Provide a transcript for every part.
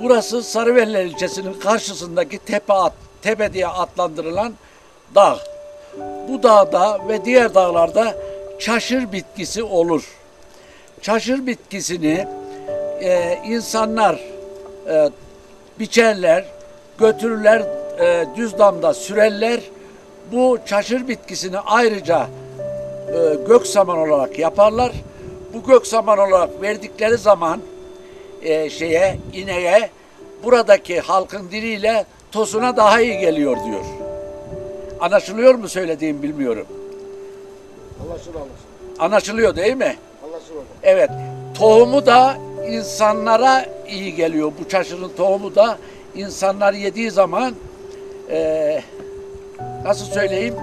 Burası Sarıveller ilçesinin karşısındaki tepe, at, tepe diye adlandırılan dağ. Bu dağda ve diğer dağlarda çaşır bitkisi olur. Çaşır bitkisini e, insanlar e, biçerler, götürürler, e, düz sürerler. Bu çaşır bitkisini ayrıca e, gök saman olarak yaparlar. Bu gök saman olarak verdikleri zaman e, şeye ineğe buradaki halkın diliyle tosuna daha iyi geliyor diyor. Anlaşılıyor mu söylediğim bilmiyorum. Anlaşılır. Anlaşılıyor değil mi? Anlaşılır. Evet. Tohumu da insanlara iyi geliyor. Bu çaşırın tohumu da insanlar yediği zaman e, nasıl söyleyeyim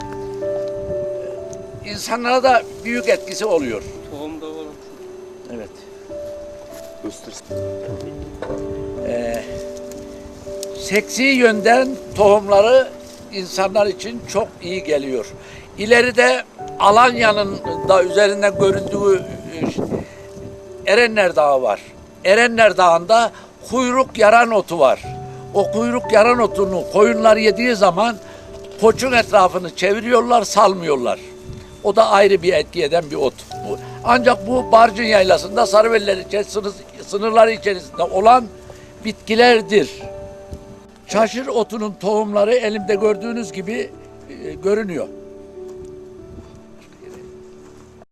insanlara da büyük etkisi oluyor. Tohumda olur. Evet. Göstersin. seksi yönden tohumları insanlar için çok iyi geliyor. İleride Alanya'nın da üzerinden göründüğü e, Erenler Dağı var. Erenler Dağı'nda kuyruk yaran otu var. O kuyruk yaran otunu koyunlar yediği zaman koçun etrafını çeviriyorlar, salmıyorlar. O da ayrı bir etki eden bir ot. Bu- Ancak bu Barcın Yaylası'nda Sarıveller içerisinde, sınırları içerisinde olan bitkilerdir. Çaşır otunun tohumları elimde gördüğünüz gibi e, görünüyor.